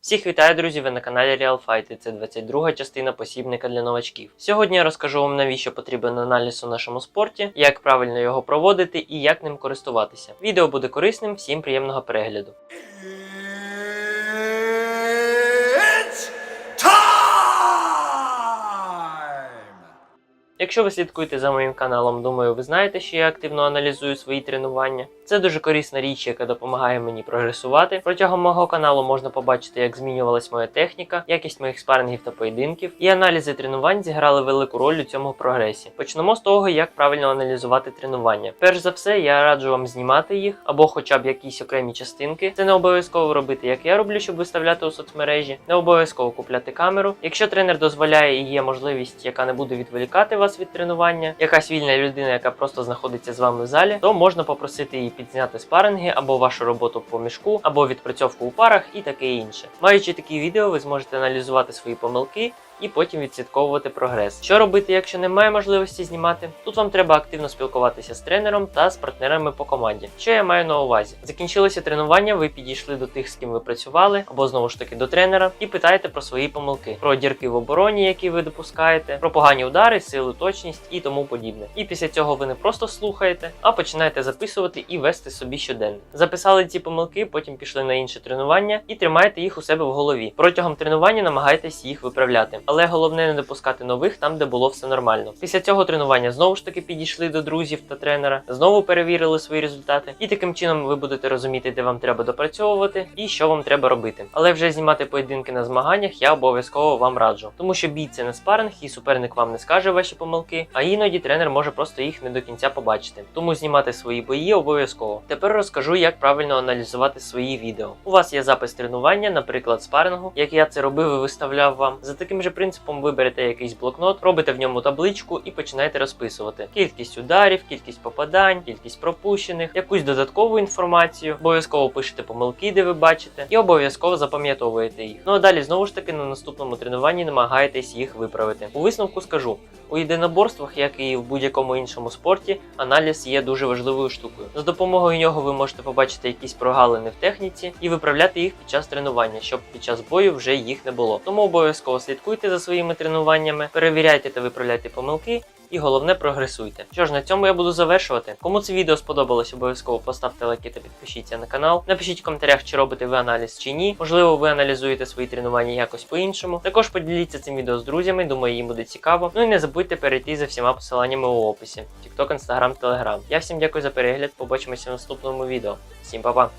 Всіх вітаю, друзі! Ви на каналі Real Fight і це 22 частина посібника для новачків. Сьогодні я розкажу вам, навіщо потрібен аналіз у нашому спорті, як правильно його проводити і як ним користуватися. Відео буде корисним, всім приємного перегляду. Якщо ви слідкуєте за моїм каналом, думаю, ви знаєте, що я активно аналізую свої тренування. Це дуже корисна річ, яка допомагає мені прогресувати. Протягом мого каналу можна побачити, як змінювалась моя техніка, якість моїх спарингів та поєдинків, і аналізи тренувань зіграли велику роль у цьому прогресі. Почнемо з того, як правильно аналізувати тренування. Перш за все, я раджу вам знімати їх або хоча б якісь окремі частинки. Це не обов'язково робити, як я роблю, щоб виставляти у соцмережі. Не обов'язково купляти камеру. Якщо тренер дозволяє і є можливість, яка не буде відволікати вас від тренування, якась вільна людина, яка просто знаходиться з вами в залі, то можна попросити її підзняти спаринги або вашу роботу по мішку, або відпрацьовку у парах і таке інше. Маючи такі відео, ви зможете аналізувати свої помилки. І потім відслідковувати прогрес. Що робити, якщо немає можливості знімати? Тут вам треба активно спілкуватися з тренером та з партнерами по команді. Що я маю на увазі? Закінчилося тренування, ви підійшли до тих, з ким ви працювали, або знову ж таки до тренера, і питаєте про свої помилки, про дірки в обороні, які ви допускаєте, про погані удари, силу, точність і тому подібне. І після цього ви не просто слухаєте, а починаєте записувати і вести собі щоденно. Записали ці помилки, потім пішли на інше тренування і тримаєте їх у себе в голові. Протягом тренування намагайтесь їх виправляти, але головне не допускати нових там, де було все нормально. Після цього тренування знову ж таки підійшли до друзів та тренера, знову перевірили свої результати, і таким чином ви будете розуміти, де вам треба допрацьовувати і що вам треба робити. Але вже знімати поєдинки на змаганнях я обов'язково вам раджу, тому що бій це не спаринг, і суперник вам не скаже ваші помилки, а іноді тренер може просто їх не до кінця побачити. Тому знімати свої бої обов'язково. Тепер розкажу, як правильно аналізувати свої відео. У вас є запис тренування, наприклад, спарингу, як я це робив і виставляв вам. За таким же принципом ви берете якийсь блокнот, робите в ньому табличку і починаєте розписувати кількість ударів, кількість попадань, кількість пропущених, якусь додаткову інформацію, обов'язково пишете помилки, де ви бачите, і обов'язково запам'ятовуєте їх. Ну а далі знову ж таки на наступному тренуванні намагаєтесь їх виправити. У висновку скажу. У єдиноборствах, як і в будь-якому іншому спорті, аналіз є дуже важливою штукою. За допомогою нього ви можете побачити якісь прогалини в техніці і виправляти їх під час тренування, щоб під час бою вже їх не було. Тому обов'язково слідкуйте за своїми тренуваннями, перевіряйте та виправляйте помилки. І головне прогресуйте. Що ж, на цьому я буду завершувати. Кому це відео сподобалось, обов'язково поставте лайки та підпишіться на канал. Напишіть в коментарях, чи робите ви аналіз чи ні. Можливо, ви аналізуєте свої тренування якось по-іншому. Також поділіться цим відео з друзями, думаю, їм буде цікаво. Ну і не забудьте перейти за всіма посиланнями у описі: TikTok, Instagram, Telegram. Я всім дякую за перегляд. Побачимося в наступному відео. Всім па-па!